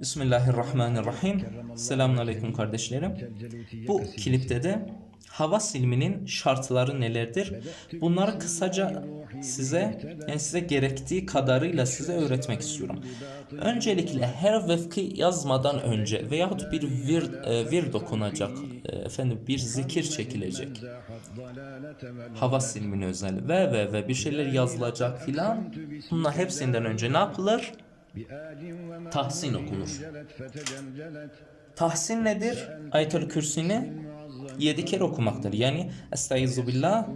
Bismillahirrahmanirrahim. Selamünaleyküm kardeşlerim. Bu klipte de havas ilminin şartları nelerdir? Bunları kısaca size yani size gerektiği kadarıyla size öğretmek istiyorum. Öncelikle her vefki yazmadan önce veyahut bir vir, e, vir dokunacak, e, efendim bir zikir çekilecek. Havas ilmine özel ve ve ve bir şeyler yazılacak filan. Bunlar hepsinden önce ne yapılır? Tahsin okunur. Tahsin nedir? Ayetül Kürsi'ni 7 kere okumaktır. Yani Estaizu billah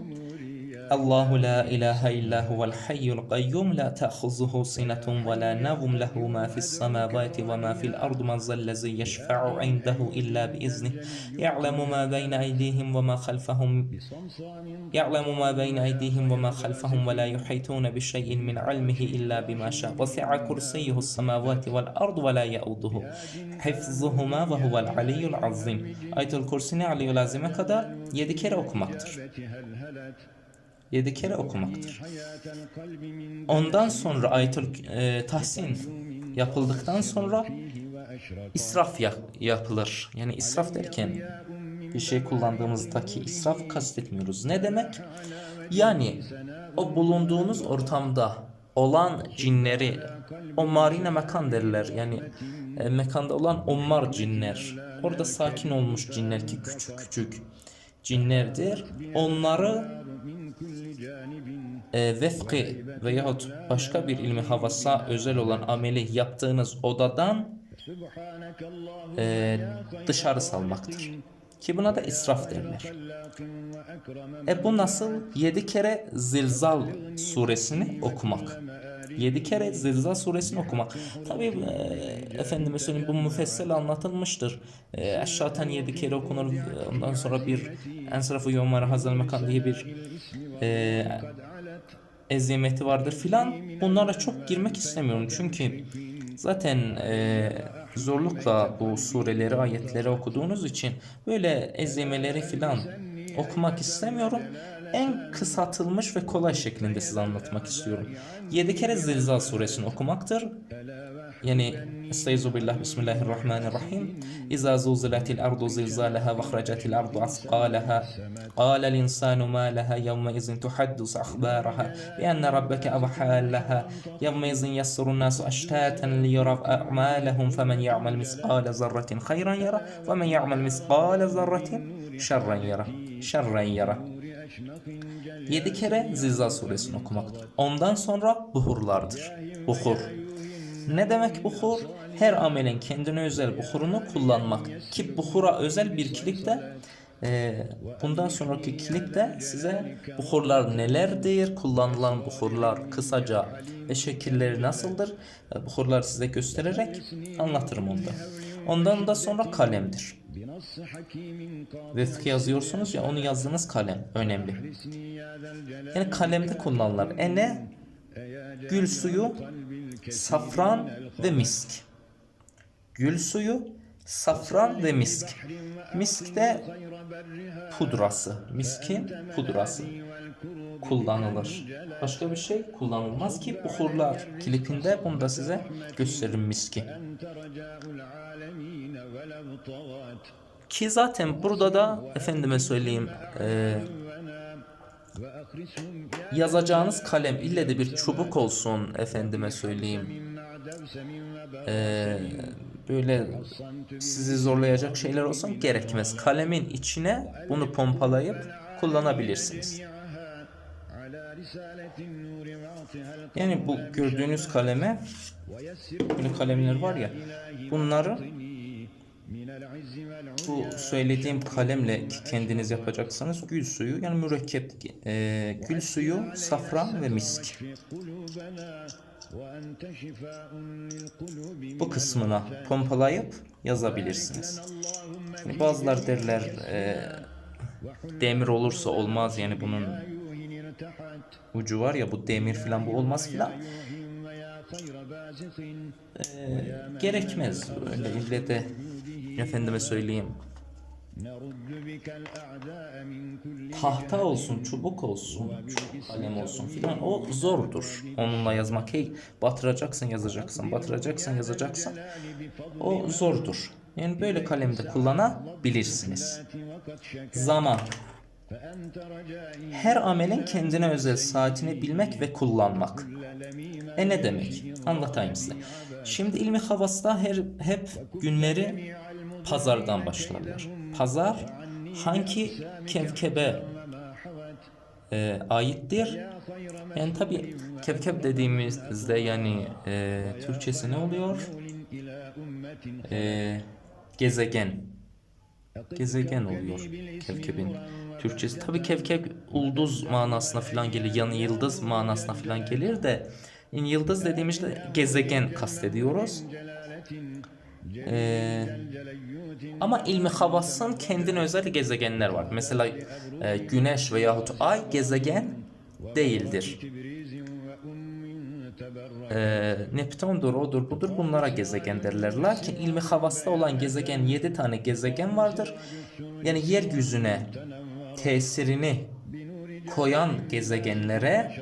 الله لا إله إلا هو الحي القيوم لا تأخذه سنة ولا نوم له ما في السماوات وما في الأرض من ذا الذي يشفع عنده إلا بإذنه. يعلم ما بين أيديهم وما خلفهم يعلم ما بين أيديهم وما خلفهم ولا يحيطون بشيء من علمه إلا بما شاء. وسع كرسيه السماوات والأرض ولا يؤده حفظهما وهو العلي العظيم. Ayetul Kursi'ni Ali Azim'e kadar 7 kere okumaktır. 7 kere okumaktır. Ondan sonra Ayatul e, Tahsin yapıldıktan sonra israf ya- yapılır. Yani israf derken bir şey kullandığımızdaki israf kastetmiyoruz. Ne demek? Yani o bulunduğunuz ortamda olan cinleri o marine mekan derler. Yani e, mekanda olan ommar cinler. Orada sakin olmuş cinler ki küçük küçük cinlerdir. Onları e, vefki veyahut başka bir ilmi havasa özel olan ameli yaptığınız odadan e, dışarı salmaktır. Ki buna da israf derler. E bu nasıl? 7 kere Zilzal suresini okumak. 7 kere Zilzal suresini okumak. Tabi e, efendime söyleyeyim bu müfessel anlatılmıştır. E, aşağıdan 7 kere okunur. Ondan sonra bir Ensrafı Yomar Hazal Mekan diye bir e, ezimeti vardır filan. Bunlara çok girmek istemiyorum. Çünkü zaten e, zorlukla bu sureleri, ayetleri okuduğunuz için böyle ezimeleri filan okumak istemiyorum. En kısaltılmış ve kolay şeklinde size anlatmak istiyorum. 7 kere Zilzal suresini okumaktır. Yani Estaizu billah Bismillahirrahmanirrahim. İza zulzilatil ardu zilzalaha ve ahracatil ardu asqalaha. Qala insanu ma laha yevme izin tuhaddus ahbaraha. Bi enne rabbeke evhâ laha. Yevme izin yassırun nasu eştaten li yurav a'malahum. Femen ya'mal misqale zarratin hayran yara. Ve men ya'mal misqale zarratin şerren yara. Şerren yara. 7 kere Zilzal suresini okumaktır. Ondan sonra buhurlardır. Buhur. Ne demek buhur? Her amelin kendine özel buhurunu kullanmak. Ki buhura özel bir klipte e, bundan sonraki klipte size buhurlar nelerdir, kullanılan buhurlar kısaca ve şekilleri nasıldır, e, buhurlar size göstererek anlatırım onda. Ondan da sonra kalemdir. Vefki yazıyorsunuz ya onu yazdığınız kalem önemli. Yani kalemde kullanılır. E ne? Gül suyu, safran ve misk. Gül suyu, safran ve misk. Misk de pudrası. Miskin pudrası kullanılır. Başka bir şey kullanılmaz ki buhurlar klipinde bunu da size gösteririm miski. Ki zaten burada da efendime söyleyeyim e, yazacağınız kalem ille de bir çubuk olsun efendime söyleyeyim. E, böyle sizi zorlayacak şeyler olsun gerekmez. Kalemin içine bunu pompalayıp kullanabilirsiniz. Yani bu gördüğünüz kaleme böyle kalemler var ya bunları bu söylediğim kalemle kendiniz yapacaksanız gül suyu yani mürekkep e, gül suyu, safran ve misk. Bu kısmına pompalayıp yazabilirsiniz. Yani bazılar derler e, demir olursa olmaz yani bunun ucu var ya bu demir filan bu olmaz filan. E, gerekmez öyle ille de efendime söyleyeyim Tahta olsun, çubuk olsun, kalem olsun filan o zordur. Onunla yazmak hey batıracaksın yazacaksın, batıracaksın yazacaksın. O zordur. Yani böyle kalemde kullanabilirsiniz. Zaman. Her amelin kendine özel saatini bilmek ve kullanmak. E ne demek? Anlatayım size. Şimdi ilmi havasta her, hep günleri pazardan başlarlar. Pazar hangi kevkebe e, aittir? Yani tabi kevkeb dediğimizde yani e, Türkçesi ne oluyor? E, gezegen. Gezegen oluyor kevkebin Türkçesi. Tabi kevkeb ulduz manasına falan gelir. Yani yıldız manasına falan gelir de yani yıldız dediğimizde gezegen kastediyoruz. Ee, ama ilmi havasın kendine özel gezegenler var. Mesela e, güneş veyahut ay gezegen değildir. Ee, Neptün'dur, odur, budur bunlara gezegen derler. Lakin ilmi havasta olan gezegen 7 tane gezegen vardır. Yani yeryüzüne tesirini koyan gezegenlere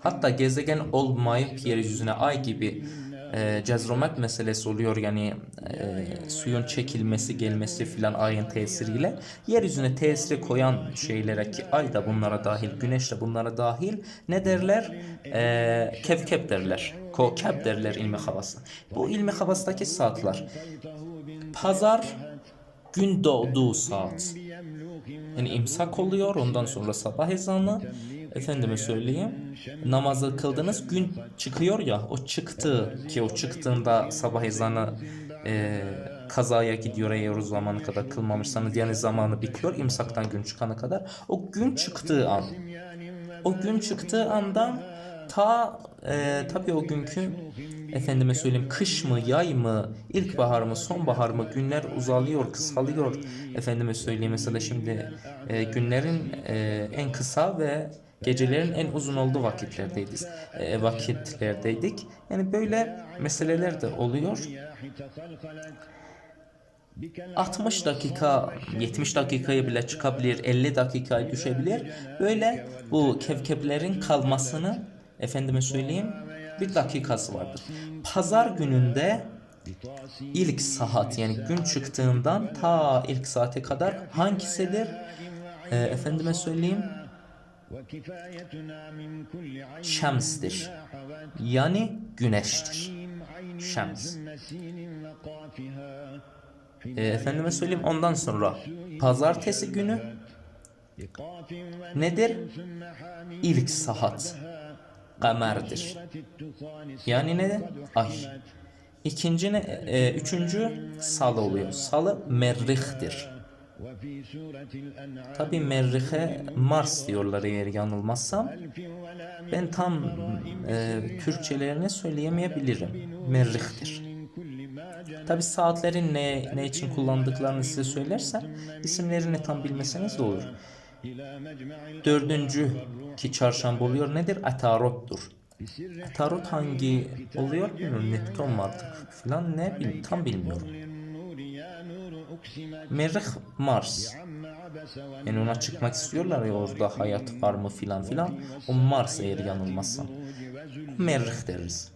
hatta gezegen olmayıp yeryüzüne ay gibi e, cezromet meselesi oluyor. Yani e, suyun çekilmesi gelmesi filan ayın tesiriyle. Yeryüzüne tesiri koyan şeylere ki ay da bunlara dahil güneş de bunlara dahil ne derler? E, kevkep derler. Kokep derler ilmi havası. Bu ilmi havasındaki saatler. Pazar gün doğduğu saat. Yani imsak oluyor ondan sonra sabah ezanı efendime söyleyeyim namazı kıldınız gün çıkıyor ya o çıktı ki o çıktığında sabah ezanı e, kazaya gidiyor eğer o zamana kadar kılmamışsanız yani zamanı bitiyor imsaktan gün çıkana kadar o gün çıktığı an. O gün çıktığı andan ta e, tabii o günkü efendime söyleyeyim kış mı yay mı ilkbahar mı sonbahar mı günler uzalıyor kısalıyor. Efendime söyleyeyim mesela şimdi e, günlerin e, en kısa ve gecelerin en uzun olduğu vakitlerdeyiz e, vakitlerdeydik yani böyle meseleler de oluyor 60 dakika 70 dakikaya bile çıkabilir 50 dakikaya düşebilir böyle bu kevkeplerin kalmasını efendime söyleyeyim bir dakikası vardır. Pazar gününde ilk saat yani gün çıktığından ta ilk saate kadar hangisidir? E, efendime söyleyeyim şemstir. Yani güneştir. Şems. E, efendime söyleyeyim ondan sonra pazartesi günü nedir? İlk saat kamerdir. Yani ne? Ay. İkinci ne? E, üçüncü salı oluyor. Salı merrihtir. Tabi merrihe Mars diyorlar eğer yanılmazsam. Ben tam e, Türkçelerini söyleyemeyebilirim. Merrihtir. Tabi saatlerin ne, ne için kullandıklarını size söylersem isimlerini tam bilmeseniz de olur. Dördüncü ki çarşamba oluyor nedir? Atarot'tur. Atarot hangi oluyor bilmiyorum. Neptün mü artık filan ne bil, tam bilmiyorum. Merih Mars. Yani ona çıkmak istiyorlar ya orada hayat var mı filan filan. O Mars eğer yanılmazsam. Merih deriz.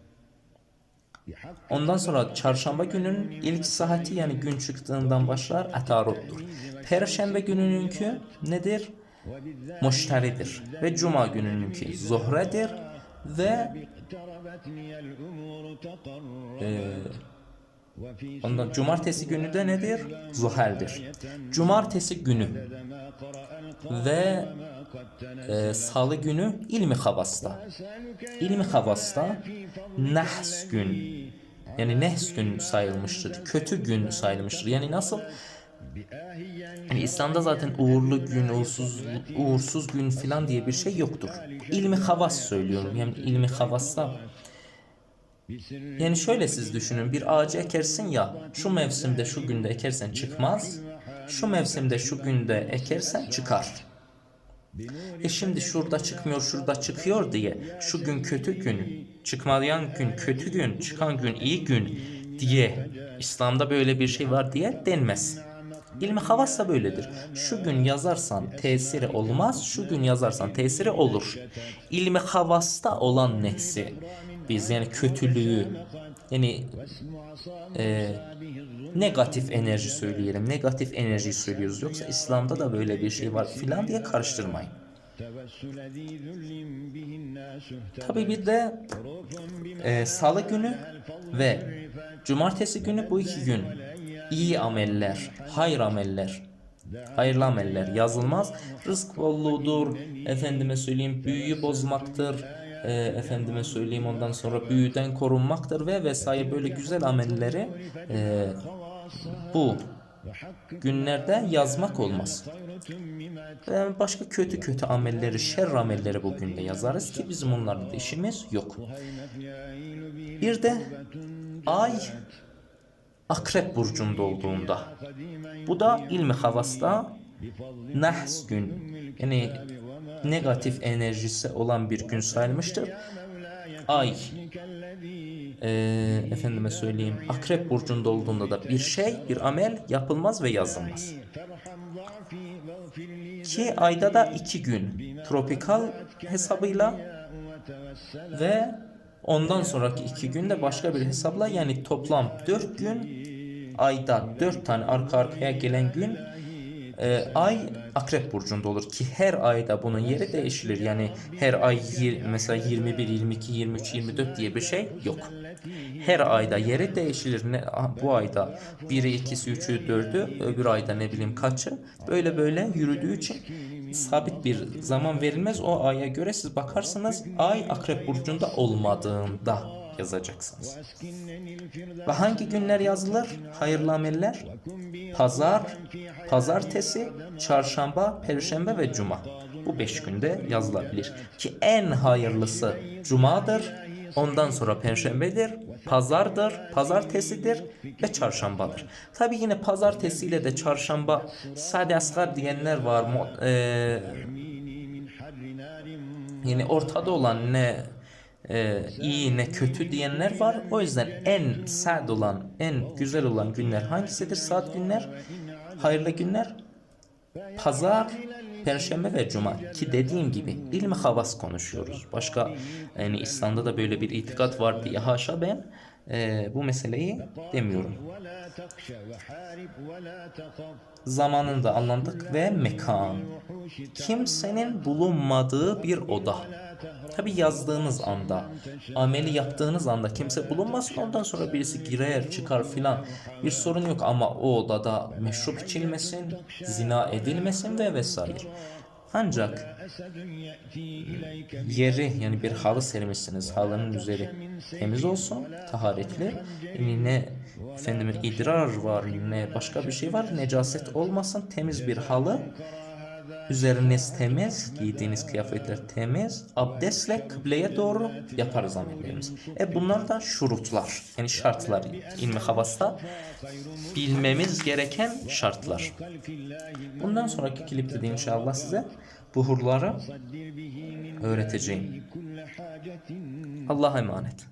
Ondan sonra çarşamba gününün ilk saati yani gün çıktığından başlar Atarot'tur. Perşembe günününkü nedir? Muşteridir. Ve cuma günününkü Zuhre'dir ve e, ondan cumartesi günü de nedir? Zuhal'dir. Cumartesi günü ve e, salı günü ilmi havasta. İlmi havasta nehs gün yani nehs gün sayılmıştır. Kötü gün sayılmıştır. Yani nasıl? Yani İslam'da zaten uğurlu gün, uğursuz, uğursuz gün filan diye bir şey yoktur. İlmi havas söylüyorum. Yani ilmi havassa yani şöyle siz düşünün bir ağacı ekersin ya şu mevsimde şu günde ekersen çıkmaz. Şu mevsimde şu günde ekersen çıkar. E şimdi şurada çıkmıyor şurada çıkıyor diye şu gün kötü gün çıkmayan gün kötü gün çıkan gün iyi gün diye İslam'da böyle bir şey var diye denmez. İlmi havas da böyledir. Şu gün yazarsan tesiri olmaz, şu gün yazarsan tesiri olur. İlmi havasta olan nefsi biz yani kötülüğü yani e, negatif enerji söyleyelim. Negatif enerji söylüyoruz. Yoksa İslam'da da böyle bir şey var filan diye karıştırmayın. Tabii bir de e, salı günü ve cumartesi günü bu iki gün iyi ameller, hayır ameller, hayırlı ameller yazılmaz. Rızk bolluğudur, efendime söyleyeyim büyüyü bozmaktır, e, efendime söyleyeyim ondan sonra büyüden korunmaktır ve vesaire böyle güzel amelleri e, bu günlerde yazmak olmaz. Ve başka kötü kötü amelleri, şer amelleri bu günde yazarız ki bizim onlarla da işimiz yok. Bir de ay akrep burcunda olduğunda. Bu da ilmi havasta nahs gün yani negatif enerjisi olan bir gün sayılmıştır. Ay e, efendime söyleyeyim akrep burcunda olduğunda da bir şey bir amel yapılmaz ve yazılmaz. Ki ayda da iki gün tropikal hesabıyla ve ondan sonraki iki gün de başka bir hesapla yani toplam dört gün ayda dört tane arka arkaya gelen gün e, ay akrep burcunda olur ki her ayda bunun yeri değişilir. Yani her ay mesela 21, 22, 23, 24 diye bir şey yok. Her ayda yeri değişilir. Ne, bu ayda 1'i, 2'si, 3'ü, 4'ü, öbür ayda ne bileyim kaçı. Böyle böyle yürüdüğü için sabit bir zaman verilmez. O aya göre siz bakarsınız ay akrep burcunda olmadığında yazacaksınız. Ve hangi günler yazılır? Hayırlı ameller? Pazar, pazartesi, çarşamba, perşembe ve cuma. Bu beş günde yazılabilir. Ki en hayırlısı cumadır, ondan sonra perşembedir, pazardır, pazartesidir ve çarşambadır. Tabi yine pazartesiyle de çarşamba sade asgar diyenler var. Eee, yani ortada olan ne e, iyi ne kötü diyenler var. O yüzden en sad olan, en güzel olan günler hangisidir? Saat günler, hayırlı günler, pazar, perşembe ve cuma. Ki dediğim gibi ilmi havas konuşuyoruz. Başka yani İslam'da da böyle bir itikat var diye haşa ben e, bu meseleyi demiyorum. Zamanında anladık ve mekan. Kimsenin bulunmadığı bir oda. Tabi yazdığınız anda, ameli yaptığınız anda kimse bulunmasın ondan sonra birisi girer çıkar filan bir sorun yok ama o odada meşrup içilmesin, zina edilmesin ve vesaire. Ancak yeri yani bir halı sermişsiniz halının üzeri temiz olsun taharetli yani ne efendim idrar var ne başka bir şey var necaset olmasın temiz bir halı Üzeriniz temiz, giydiğiniz kıyafetler temiz, abdestle kıbleye doğru yaparız amellerimizi. E bunlar da şurutlar, yani şartlar. İlmi havasta bilmemiz gereken şartlar. Bundan sonraki klipte de inşallah size buhurları öğreteceğim. Allah'a emanet.